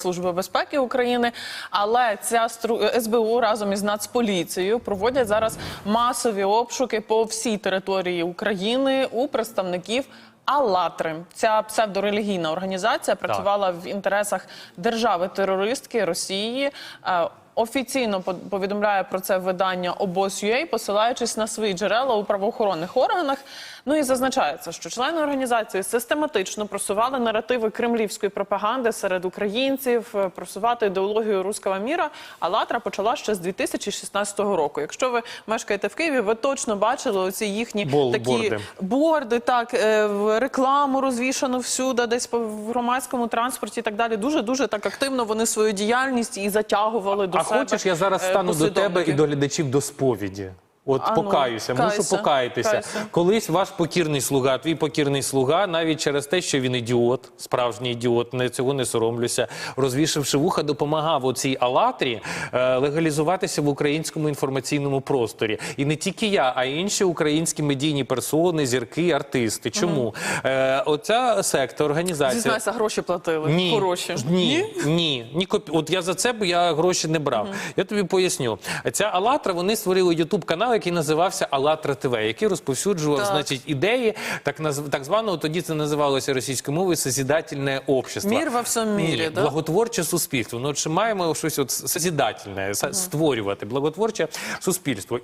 Служби безпеки України, але ця стру- СБУ разом із Нацполіцією проводять зараз масові обшуки по всій території України у представників. «АЛЛАТРИ». ця псевдорелігійна організація працювала в інтересах держави-терористки Росії. Е, Офіційно по- повідомляє про це видання обоз.ua, посилаючись на свої джерела у правоохоронних органах. Ну і зазначається, що члени організації систематично просували наративи кремлівської пропаганди серед українців, е, просувати ідеологію руського міра. А Латра почала ще з 2016 року. Якщо ви мешкаєте в Києві, ви точно бачили оці їхні Бол- такі борди. борди, так е, в рекламу розвішану всюди, десь в громадському транспорті і так далі. Дуже дуже так активно вони свою діяльність і затягували до А себе. хочеш, я зараз е, стану до тебе і до глядачів до сповіді. От А ну, покаюся, кайся, мушу покаятися. кайся. Колись ваш покірний слуга, твій покірний слуга, навіть через те, що він ідіот, справжній ідіот, не цього не соромлюся, розвішивши вуха, допомагав оцій алатрі е, легалізуватися в українському інформаційному просторі. І не тільки я, а й інші українські медійні персони, зірки, артисти. Чому е, оця секта, організація Зізнайся, гроші платили. ні, Хороші. Ні, ні, ні. копі- От я за це б я гроші не брав. Я тобі поясню. Ця Алатра, вони створили Ютуб канал, який називався Алатра ТВ, який розповсюджував, Так. значить, ідеї так назв... так званого тоді це називалося російською мовою созідательне общество. Мір во всьому мірі, да? благотворче суспільство. Ну, чи маємо щось от созидательне, с- створювати благотворче суспільство.